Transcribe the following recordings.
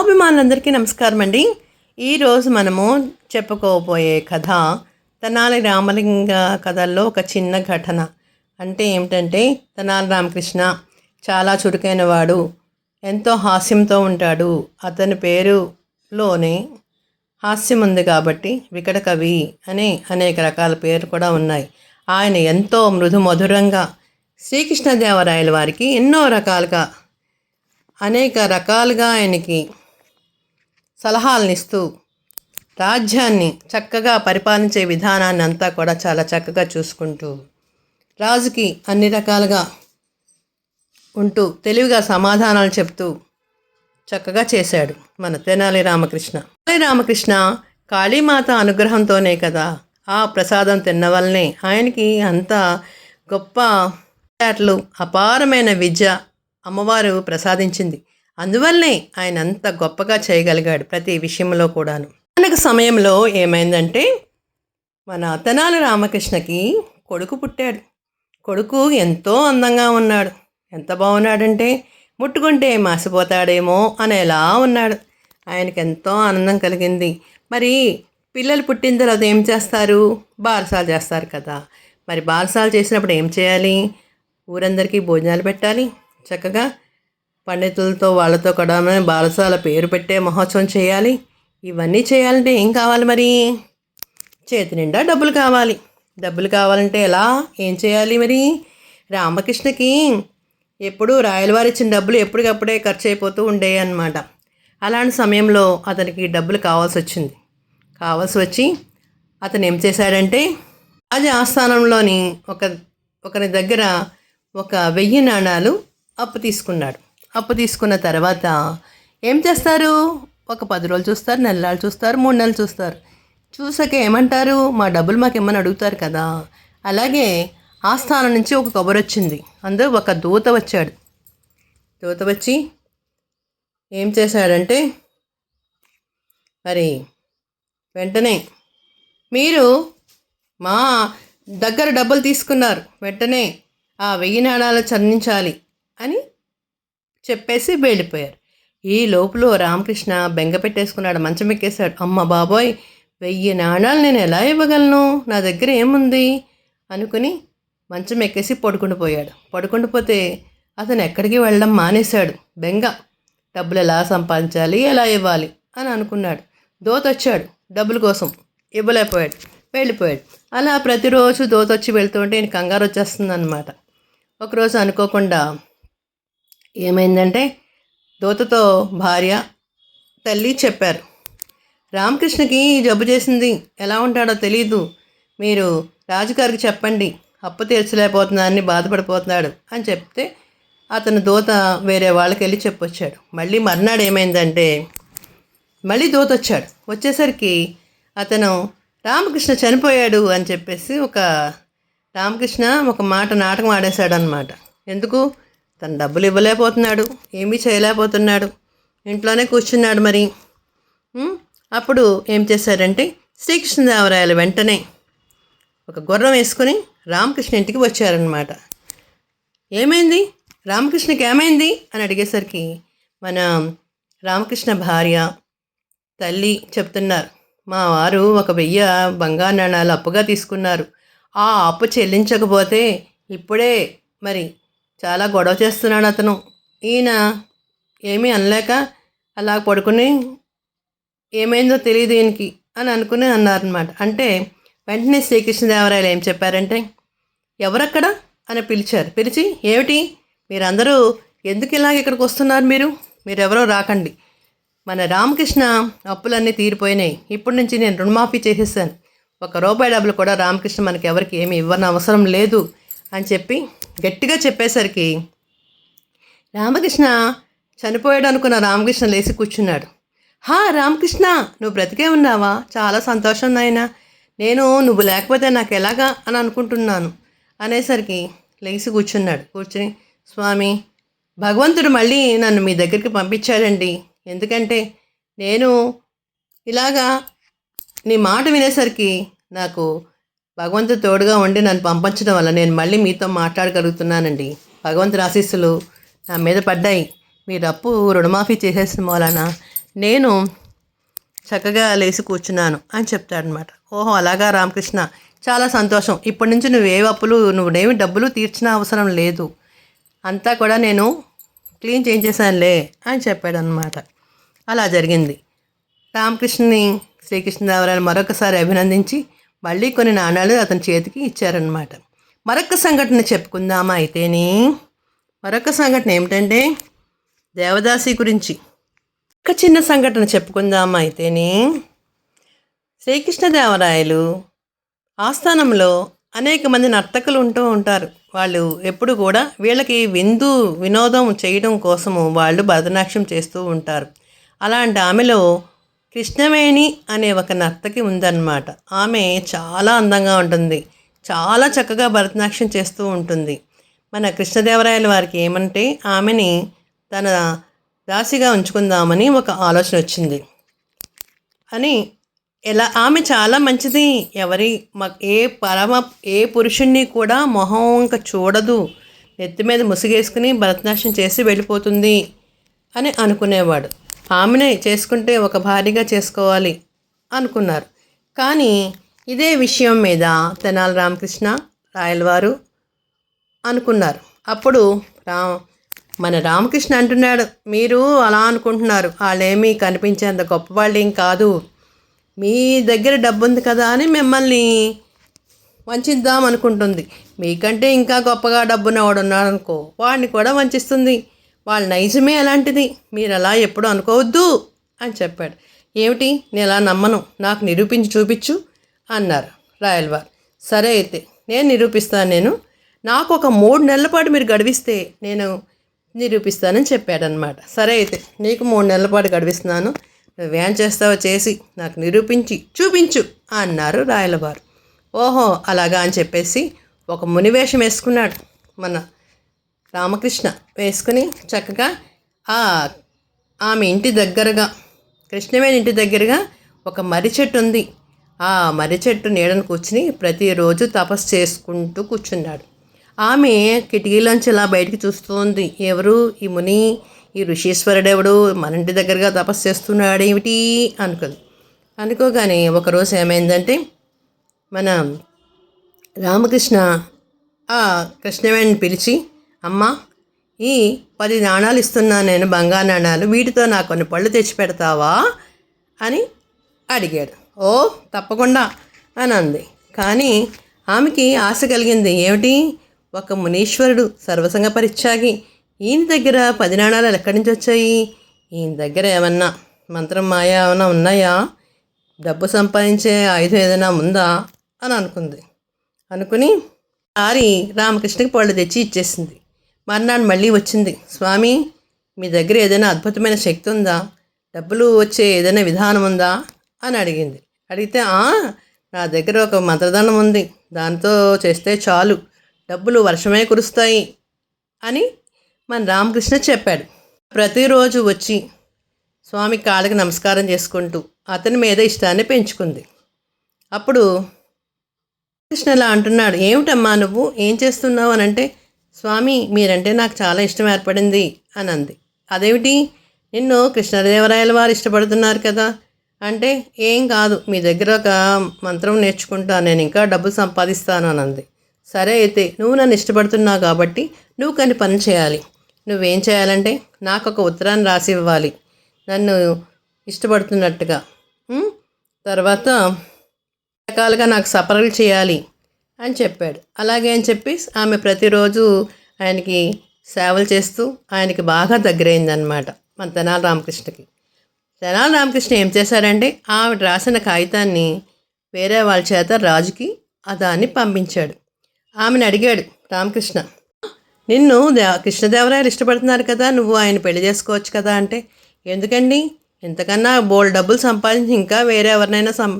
కథాభిమానులందరికీ నమస్కారం అండి ఈరోజు మనము చెప్పుకోబోయే కథ తెనాలి రామలింగ కథల్లో ఒక చిన్న ఘటన. అంటే ఏమిటంటే తెనాలి రామకృష్ణ చాలా చురుకైన వాడు ఎంతో హాస్యంతో ఉంటాడు. అతని పేరులోనే హాస్యం ఉంది కాబట్టి వికట కవి అనే అనేక రకాల పేర్లు కూడా ఉన్నాయి. ఆయన ఎంతో మృదు మధురంగా శ్రీకృష్ణదేవరాయల వారికి ఎన్నో రకాలుగా అనేక రకాలుగా ఆయనకి సలహాలనిస్తూ రాజ్యాన్ని చక్కగా పరిపాలించే విధానాన్ని అంతా కూడా చాలా చక్కగా చూసుకుంటూ రాజుకి అన్ని రకాలుగా ఉంటూ తెలివిగా సమాధానాలు చెప్తూ చక్కగా చేశాడు మన తెనాలి రామకృష్ణ. తెనాలి రామకృష్ణ కాళీమాత అనుగ్రహంతోనే కదా ఆ ప్రసాదం తిన్న వల్లనే ఆయనకి అంత గొప్ప అపారమైన విద్య అమ్మవారు ప్రసాదించింది. అందువల్లనే ఆయన అంత గొప్పగా చేయగలిగాడు ప్రతి విషయంలో కూడాను. మనకు సమయంలో ఏమైందంటే మన అతనాలు రామకృష్ణకి కొడుకు పుట్టాడు. కొడుకు ఎంతో అందంగా ఉన్నాడు. ఎంత బాగున్నాడంటే ముట్టుకుంటే మాసిపోతాడేమో అనేలా ఉన్నాడు. ఆయనకి ఎంతో ఆనందం కలిగింది. మరి పిల్లలు పుట్టిన తర్వాత ఏం చేస్తారు? బారసాలు చేస్తారు కదా. మరి బారసాలు చేసినప్పుడు ఏం చేయాలి? ఊరందరికీ భోజనాలు పెట్టాలి. చక్కగా పండితులతో వాళ్ళతో కూడా బాలసాల పేరు పెట్టే మహోత్సవం చేయాలి. ఇవన్నీ చేయాలంటే ఏం కావాలి మరి? చేతి నిండా డబ్బులు కావాలి. డబ్బులు కావాలంటే ఎలా? ఏం చేయాలి మరి? రామకృష్ణకి ఎప్పుడు రాయలవారి ఇచ్చిన డబ్బులు ఎప్పటికప్పుడే ఖర్చు అయిపోతూ ఉండేవి అన్నమాట. అలాంటి సమయంలో అతనికి డబ్బులు కావాల్సి వచ్చింది. కావాల్సి వచ్చి అతను ఏం చేశాడంటే రాజ ఆస్థానంలోని ఒక ఒకరి దగ్గర ఒక వెయ్యి నాణాలు అప్పు తీసుకున్నాడు. అప్పు తీసుకున్న తర్వాత ఏం చేస్తారు? ఒక పది రోజులు చూస్తారు నెల నెలలు చూస్తారు మూడు నెలలు చూస్తారు. చూసాక ఏమంటారు? మా డబ్బులు మాకు ఏమని అడుగుతారు కదా. అలాగే ఆ స్థానం నుంచి ఒక కబురు వచ్చింది. అందరూ ఒక దూత వచ్చాడు. దూత వచ్చి ఏం చేశాడంటే మరి వెంటనే మీరు మా దగ్గర డబ్బులు తీసుకున్నారు. వెంటనే ఆ వెయ్యి నాణాలు చెల్లించాలి అని చెప్పేసి వెళ్ళిపోయారు ఈ లోపల రామకృష్ణ బెంగ పెట్టేసుకున్నాడు మంచం ఎక్కేశాడు. అమ్మ బాబోయ్ వెయ్యి నాణాలు నేను ఎలా ఇవ్వగలను? నా దగ్గర ఏముంది? అనుకుని మంచం ఎక్కేసి పడుకుండి పోయాడు. పోతే అతను ఎక్కడికి వెళ్ళడం మానేశాడు. బెంగ డబ్బులు ఎలా సంపాదించాలి? ఎలా ఇవ్వాలి? అని అనుకున్నాడు. దోత వచ్చాడు డబ్బుల కోసం ఇవ్వలేకపోయాడు వెళ్ళిపోయాడు. అలా ప్రతిరోజు దోత వచ్చి వెళ్తుంటే నేను కంగారు వచ్చేస్తుంది అనమాట ఒకరోజు అనుకోకుండా ఏమైందంటే దోతతో భార్య తల్లి చెప్పారు రామకృష్ణకి జబ్బు చేసింది ఎలా ఉంటాడో తెలీదు. మీరు రాజుగారికి చెప్పండి. అప్పు తీర్చలేకపోతున్నారని బాధపడిపోతున్నాడు అని చెప్తే అతను దూత వేరే వాళ్ళకి వెళ్ళి చెప్పొచ్చాడు. మళ్ళీ మర్నాడు ఏమైందంటే మళ్ళీ దూత వచ్చాడు. వచ్చేసరికి అతను రామకృష్ణ చనిపోయాడు అని చెప్పేసి ఒక రామకృష్ణ ఒక మాట నాటకం ఆడేశాడు అనమాట ఎందుకు? తను డబ్బులు ఇవ్వలేకపోతున్నాడు ఏమీ చేయలేకపోతున్నాడు. ఇంట్లోనే కూర్చున్నాడు మరి. అప్పుడు ఏం చేశారంటే శ్రీకృష్ణదేవరాయలు వెంటనే ఒక గుర్రం వేసుకుని రామకృష్ణ ఇంటికి వచ్చారనమాట ఏమైంది? రామకృష్ణకి ఏమైంది? అని అడిగేసరికి మన రామకృష్ణ భార్య తల్లి చెప్తున్నారు మా వారు ఒక వెయ్యి బంగారు నాణాలు అప్పుగా తీసుకున్నారు. ఆ అప్పు చెల్లించకపోతే ఇప్పుడే మరి చాలా గొడవ చేస్తున్నాడు అతను. ఈయన ఏమీ అనలేక అలా పడుకుని ఏమైందో తెలియదు ఈయనకి అని అనుకుని అన్నారనమాట అంటే వెంటనే శ్రీకృష్ణదేవరాయలు ఏం చెప్పారంటే ఎవరక్కడ? అని పిలిచారు. పిలిచి ఏమిటి? మీరందరూ ఎందుకు ఇలాగ ఇక్కడికి వస్తున్నారు మీరు? మీరెవరో రాకండి. మన రామకృష్ణ అప్పులన్నీ తీరిపోయినాయి. ఇప్పటి నుంచి నేను రుణమాఫీ చేసేసాను. ఒక రూపాయి డబ్బులు కూడా రామకృష్ణ మనకి ఎవరికి ఏమి ఇవ్వని అవసరం లేదు అని చెప్పి గట్టిగా చెప్పేసరికి రామకృష్ణ చనిపోయాడు అనుకున్న రామకృష్ణ లేచి కూర్చున్నాడు. హా రామకృష్ణ నువ్వు బ్రతికే ఉన్నావా? చాలా సంతోషం నాయన. నేను నువ్వు లేకపోతే నాకు ఎలాగా? అని అనుకుంటున్నాను. అనేసరికి లేచి కూర్చున్నాడు. కూర్చుని స్వామి భగవంతుడు మళ్ళీ నన్ను మీ దగ్గరికి పంపించాడండి. ఎందుకంటే నేను ఇలాగా నీ మాట వినేసరికి నాకు భగవంతుడు తోడుగా ఉండి నన్ను పంపించడం వల్ల నేను మళ్ళీ మీతో మాట్లాడగలుగుతున్నానండి. భగవంతుడి ఆశీస్సులు నా మీద పడ్డాయి. మీరు అప్పు రుణమాఫీ చేసేసిన వలన నేను చక్కగా లేచి కూర్చున్నాను అని చెప్తాడనమాట ఓహో అలాగా రామకృష్ణ. చాలా సంతోషం. ఇప్పటి నుంచి నువ్వు ఏ అప్పులు నువ్వేమి డబ్బులు తీర్చిన అవసరం లేదు. అంతా కూడా నేను క్లీన్ చేయించేసానులే అని చెప్పాడనమాట అలా జరిగింది. రామకృష్ణని శ్రీకృష్ణదేవరాయలు మరొకసారి అభినందించి మళ్ళీ కొన్ని నాణాలు అతని చేతికి ఇచ్చారనమాట మరొక సంఘటన చెప్పుకుందామా అయితేని. మరొక సంఘటన ఏమిటంటే దేవదాసి గురించి. ఒక చిన్న సంఘటన చెప్పుకుందామా అయితేని. శ్రీకృష్ణదేవరాయలు ఆస్థానంలో అనేక మంది నర్తకులు ఉంటూ ఉంటారు. వాళ్ళు ఎప్పుడు కూడా వీళ్ళకి విందు వినోదం చేయడం కోసము వాళ్ళు భరతనాట్యం చేస్తూ ఉంటారు. అలాంటి ఆమెలో కృష్ణవేణి అనే ఒక నర్తకి ఉందన్నమాట. ఆమె చాలా అందంగా ఉంటుంది. చాలా చక్కగా భరతనాట్యం చేస్తూ ఉంటుంది. మన కృష్ణదేవరాయల వారికి ఏమంటే ఆమెని తన దాసిగా ఉంచుకుందామని ఒక ఆలోచన వచ్చింది. అని ఎలా ఆమె చాలా మంచిది. ఎవరి ఏ పరమ ఏ పురుషుణ్ణి కూడా మొహం ఇంకా చూడదు. నెత్తి మీద ముసుగేసుకుని భరతనాట్యం చేసి వెళ్ళిపోతుంది అని అనుకునేవాడు. ఆమెనే చేసుకుంటే ఒక భారీగా చేసుకోవాలి అనుకున్నారు. కానీ ఇదే విషయం మీద తెనాలి రామకృష్ణ రాయలవారు అనుకున్నారు. అప్పుడు రా మన రామకృష్ణ అంటున్నాడు మీరు అలా అనుకుంటున్నారు. వాళ్ళేమీ కనిపించేంత గొప్ప వాళ్ళు ఏం కాదు. మీ దగ్గర డబ్బు ఉంది కదా అని మిమ్మల్ని వంచిద్దాం అనుకుంటుంది. మీకంటే ఇంకా గొప్పగా డబ్బున్నవాడు ఉన్నాడు అనుకో వాడిని కూడా వంచిస్తుంది. వాళ్ళ నైజమే అలాంటిది. మీరు అలా ఎప్పుడు అనుకోవద్దు అని చెప్పాడు. ఏమిటి? నేను అలా నమ్మను. నాకు నిరూపించి చూపించు అన్నారు రాయల్వార్. సరే అయితే నేను నిరూపిస్తాను నేను. నాకు ఒక మూడు నెలల పాటు మీరు గడివిస్తే నేను నిరూపిస్తానని చెప్పాడనమాట సరే అయితే నీకు మూడు నెలల పాటు గడివిస్తున్నాను. నువ్వేం చేస్తావో చేసి నాకు నిరూపించి చూపించు అన్నారు రాయలవారు. ఓహో అలాగా అని చెప్పేసి ఒక మునివేషం వేసుకున్నాడు మన రామకృష్ణ వేసుకుని చక్కగా ఆ ఆమె ఇంటి దగ్గరగా కృష్ణవేణి ఇంటి దగ్గరగా ఒక మర్రి చెట్టు ఉంది. ఆ మర్రి చెట్టు నీడను కూర్చుని ప్రతిరోజు తపస్సు చేసుకుంటూ కూర్చున్నాడు. ఆమె కిటికీలోంచి ఇలా బయటికి చూస్తుంది. ఎవరు? ఈ ముని ఈ ఋషీశ్వరుడెవడు? మన ఇంటి దగ్గరగా తపస్సు చేస్తున్నాడు ఏమిటి? అనుకుంది. అనుకోగానే ఒకరోజు ఏమైందంటే మన రామకృష్ణ ఆ కృష్ణవేణిని పిలిచి అమ్మా ఈ పది నాణాలు ఇస్తున్నాను నేను బంగారు నాణాలు వీటితో నాకు కొన్ని పళ్ళు తెచ్చి పెడతావా? అని అడిగాడు. ఓ తప్పకుండా అని అంది. కానీ ఆమెకి ఆశ కలిగింది. ఏమిటి? ఒక మునీశ్వరుడు సర్వసంగ పరిత్యాగి. ఈయన దగ్గర పది నాణాలు ఎక్కడి నుంచి వచ్చాయి? ఈయన దగ్గర ఏమన్నా మంత్రం మాయా ఏమైనా ఉన్నాయా? డబ్బు సంపాదించే ఆయుధం ఏదైనా ఉందా? అని అనుకుంది. అనుకుని ఆరి రామకృష్ణకి పళ్ళు తెచ్చి ఇచ్చేసింది. మర్నాడు మళ్ళీ వచ్చింది. స్వామి మీ దగ్గర ఏదైనా అద్భుతమైన శక్తి ఉందా? డబ్బులు వచ్చే ఏదైనా విధానం ఉందా? అని అడిగింది. అడిగితే నా దగ్గర ఒక మంత్రదండం ఉంది. దాంతో చేస్తే చాలు. డబ్బులు వర్షమే కురుస్తాయి అని మన రామకృష్ణ చెప్పాడు. ప్రతిరోజు వచ్చి స్వామి కాళ్ళకి నమస్కారం చేసుకుంటూ అతని మీద ఇష్టాన్ని పెంచుకుంది. అప్పుడు కృష్ణ ఇలా అంటున్నాడు ఏమిటమ్మా నువ్వు? ఏం చేస్తున్నావు? అని అంటే స్వామి మీరంటే నాకు చాలా ఇష్టం ఏర్పడింది అని అంది అదేమిటి? నిన్ను కృష్ణదేవరాయల వారు ఇష్టపడుతున్నారు కదా. అంటే ఏం కాదు మీ దగ్గర ఒక మంత్రం నేర్చుకుంటాను నేను ఇంకా డబ్బులు సంపాదిస్తాను అని అంది సరే అయితే నువ్వు నన్ను ఇష్టపడుతున్నావు కాబట్టి నువ్వు కానీ పని చేయాలి. నువ్వేం చేయాలంటే నాకు ఒక ఉత్తరాన్ని రాసి ఇవ్వాలి. నన్ను ఇష్టపడుతున్నట్టుగా. తర్వాత రకాలుగా నాకు సపరలు చేయాలి. అని చెప్పాడు. అలాగే అని చెప్పి ఆమె ప్రతిరోజు ఆయనకి సేవలు చేస్తూ ఆయనకి బాగా దగ్గరైందనమాట మన తెనాలి రామకృష్ణకి. తెనాలి రామకృష్ణ ఏం చేశారంటే ఆవిడ రాసిన కాగితాన్ని వేరే వాళ్ళ చేత రాజుకి ఆ దాన్ని పంపించాడు. ఆమెను అడిగాడు రామకృష్ణ నిన్ను దే కృష్ణదేవరాయలు ఇష్టపడుతున్నారు కదా నువ్వు ఆయన పెళ్ళి చేసుకోవచ్చు కదా అంటే ఎందుకండి? ఇంతకన్నా బోల్ డబ్బులు సంపాదించి ఇంకా వేరే ఎవరినైనా సం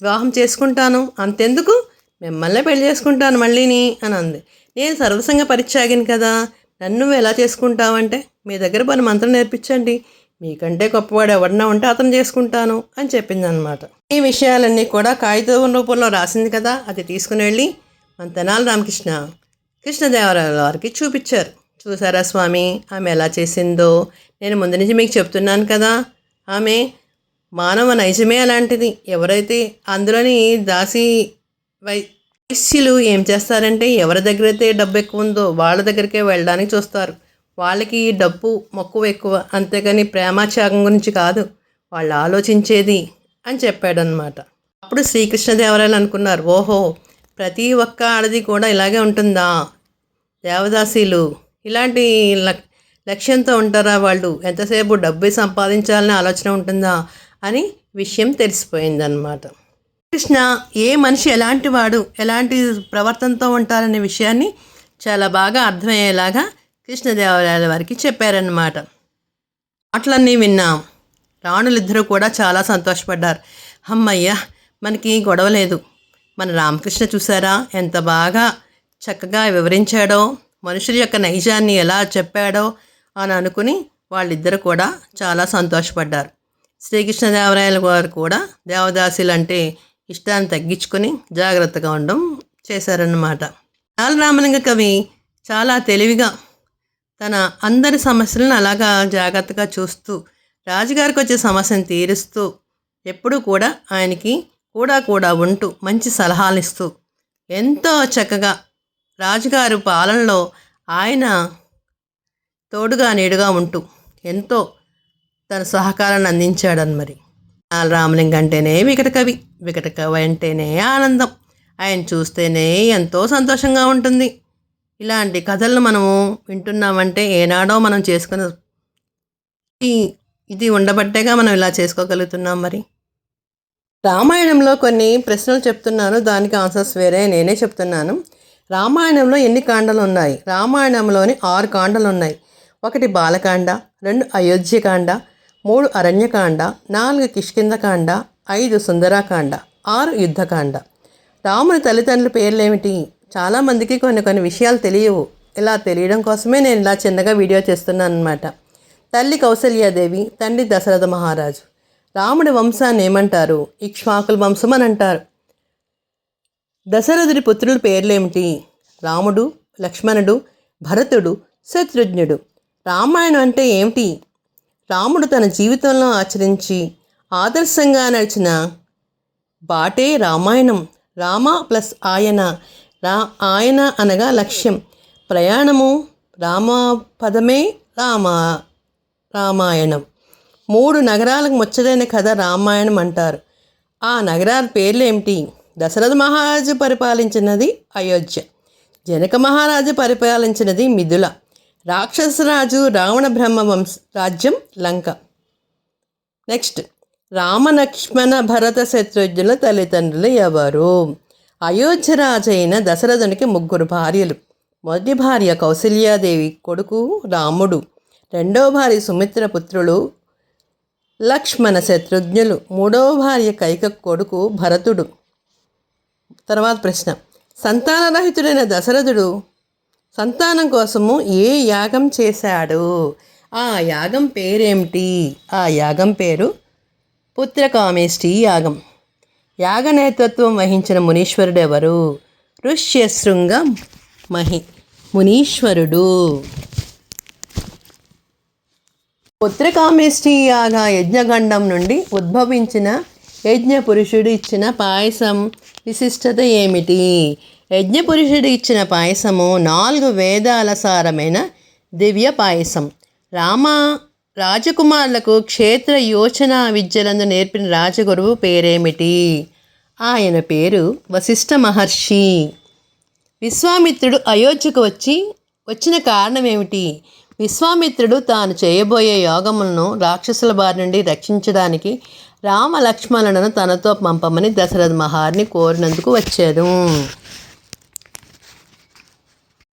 వివాహం చేసుకుంటాను. అంతెందుకు? మిమ్మల్నే పెళ్ళి చేసుకుంటాను మళ్ళీని అని అంది. నేను సర్వసంగ పరిత్యాగిని కదా నన్ను నువ్వు ఎలా చేసుకుంటావంటే మీ దగ్గర పని మంత్రం నేర్పించండి. మీకంటే గొప్పవాడు ఎవడన్నా ఉంటే అతను చేసుకుంటాను అని చెప్పింది అనమాట ఈ విషయాలన్నీ కూడా కాగితం రూపంలో రాసింది కదా అది తీసుకుని వెళ్ళి మన తెనాల రామకృష్ణ కృష్ణదేవరాయల వారికి చూపించారు. చూసారా స్వామి ఆమె ఎలా చేసిందో? నేను ముందు నుంచి మీకు చెప్తున్నాను కదా ఆమె మానవ నైజమే అలాంటిది. ఎవరైతే అందులోని దాసి వై వైశ్యులు ఏం చేస్తారంటే ఎవరి దగ్గర అయితే డబ్బు ఎక్కువ ఉందో వాళ్ళ దగ్గరికే వెళ్ళడానికి చూస్తారు. వాళ్ళకి డబ్బు మక్కువ ఎక్కువ. అంతేగాని ప్రేమాత్యాగం గురించి కాదు. వాళ్ళు ఆలోచించేది అని చెప్పాడనమాట అప్పుడు శ్రీకృష్ణదేవరాయలు అనుకున్నారు ఓహో ప్రతి ఒక్క ఆడది కూడా ఇలాగే ఉంటుందా? దేవదాసీలు ఇలాంటి లక్ లక్ష్యంతో ఉంటారా వాళ్ళు? ఎంతసేపు డబ్బు సంపాదించాలనే ఆలోచన ఉంటుందా? అని విషయం తెలిసిపోయిందనమాట కృష్ణ ఏ మనిషి ఎలాంటి వాడు ఎలాంటి ప్రవర్తనతో ఉంటారనే విషయాన్ని చాలా బాగా అర్థమయ్యేలాగా కృష్ణదేవరాయల వారికి చెప్పారన్నమాట. మాటలన్నీ విన్నాం. రాణులిద్దరూ కూడా చాలా సంతోషపడ్డారు. అమ్మయ్య మనకి గొడవ లేదు. మన రామకృష్ణ చూసారా ఎంత బాగా చక్కగా వివరించాడో మనుషుల యొక్క నైజాన్ని ఎలా చెప్పాడో అని అనుకుని వాళ్ళిద్దరు కూడా చాలా సంతోషపడ్డారు. శ్రీకృష్ణదేవరాయల వారు కూడా దేవదాసులు అంటే ఇష్టాన్ని తగ్గించుకొని జాగ్రత్తగా ఉండడం చేశారన్నమాట. రామలింగ కవి చాలా తెలివిగా తన అందరి సమస్యలను అలాగా జాగ్రత్తగా చూస్తూ రాజుగారికి వచ్చే సమస్యను తీరుస్తూ ఎప్పుడూ కూడా ఆయనకి కూడా కూడా ఉంటూ మంచి సలహాలు ఇస్తూ ఎంతో చక్కగా రాజుగారు పాలనలో ఆయన తోడుగా నీడుగా ఉంటూ ఎంతో తన సహకారాన్ని అందించాడని మరి. రామలింగం అంటేనే వికట కవి వికట కవి అంటేనే ఆనందం. ఆయన చూస్తేనే ఎంతో సంతోషంగా ఉంటుంది. ఇలాంటి కథలను మనము వింటున్నామంటే ఏనాడో మనం చేసుకున్న ఈ- ఇది ఉండబట్టేగా మనం ఇలా చేసుకోగలుగుతున్నాం మరి. రామాయణంలో కొన్ని ప్రశ్నలు చెప్తున్నాను. దానికి ఆన్సర్స్ వేరే నేనే చెప్తున్నాను. రామాయణంలో ఎన్ని కాండలు ఉన్నాయి? రామాయణంలోని ఆరు కాండలు ఉన్నాయి. ఒకటి బాలకాండ రెండు అయోధ్యకాండ మూడు అరణ్యకాండ నాలుగు కిష్కిందకాండ ఐదు సుందరాకాండ ఆరు యుద్ధకాండ. రాముని తల్లిదండ్రుల పేర్లేమిటి? చాలామందికి కొన్ని కొన్ని విషయాలు తెలియవు. ఇలా తెలియడం కోసమే నేను ఇలా చిన్నగా వీడియో చేస్తున్నాను అనమాట తల్లి కౌసల్యాదేవి తండ్రి దశరథ మహారాజు. రాముడి వంశాన్ని ఏమంటారు? ఇక్ష్వాకుల వంశం అని అంటారు. దశరథుడి పుత్రుల పేర్లేమిటి? రాముడు లక్ష్మణుడు భరతుడు శత్రుఘ్నుడు. రామాయణం అంటే ఏమిటి? రాముడు తన జీవితంలో ఆచరించి ఆదర్శంగా నడిచిన బాటే రామాయణం. రామ ప్లస్ ఆయన రా ఆయన అనగా లక్ష్యం. ప్రయాణము రామ పదమే రామ రామాయణం. మూడు నగరాలకు ముచ్చటైన కథ రామాయణం అంటారు. ఆ నగరాల పేర్లు ఏమిటి దశరథ మహారాజు పరిపాలించినది అయోధ్య. జనక మహారాజు పరిపాలించినది మిథుల. రాక్షసరాజు రావణ బ్రహ్మ వంశ రాజ్యం లంక. నెక్స్ట్ రామలక్ష్మణ భరత శత్రుఘ్నుల తల్లిదండ్రులు ఎవరు? అయోధ్య రాజైన దశరథునికి ముగ్గురు భార్యలు. మొదటి భార్య కౌసల్యాదేవి కొడుకు రాముడు. రెండవ భార్య సుమిత్ర పుత్రులు లక్ష్మణ శత్రుఘ్నులు మూడవ భార్య కైక కొడుకు భరతుడు. తర్వాత ప్రశ్న సంతానరహితుడైన దశరథుడు సంతానం కోసము ఏ యాగం చేశాడు? ఆ యాగం పేరేమిటి? ఆ యాగం పేరు పుత్రకామేష్టి యాగం. యాగ నేతృత్వం వహించిన మునీశ్వరుడు ఎవరు? ఋష్యశృంగ మహి మునీశ్వరుడు. పుత్రకామేష్టి యాగ యజ్ఞగండం నుండి ఉద్భవించిన యజ్ఞ పురుషుడు ఇచ్చిన పాయసం విశిష్టత ఏమిటి? యజ్ఞ పురుషుడు ఇచ్చిన పాయసము నాలుగు వేదాల సారమైన దివ్య పాయసం. రామ రాజకుమారులకు క్షేత్ర యోచన విద్యలను నేర్పిన రాజగురువు పేరేమిటి? ఆయన పేరు వశిష్ఠ మహర్షి. విశ్వామిత్రుడు అయోధ్యకు వచ్చి వచ్చిన కారణం ఏమిటి విశ్వామిత్రుడు తాను చేయబోయే యోగములను రాక్షసుల బారి నుండి రక్షించడానికి రామ లక్ష్మణులను తనతో పంపమని దశరథ మహార్ని కోరినందుకు వచ్చాడు.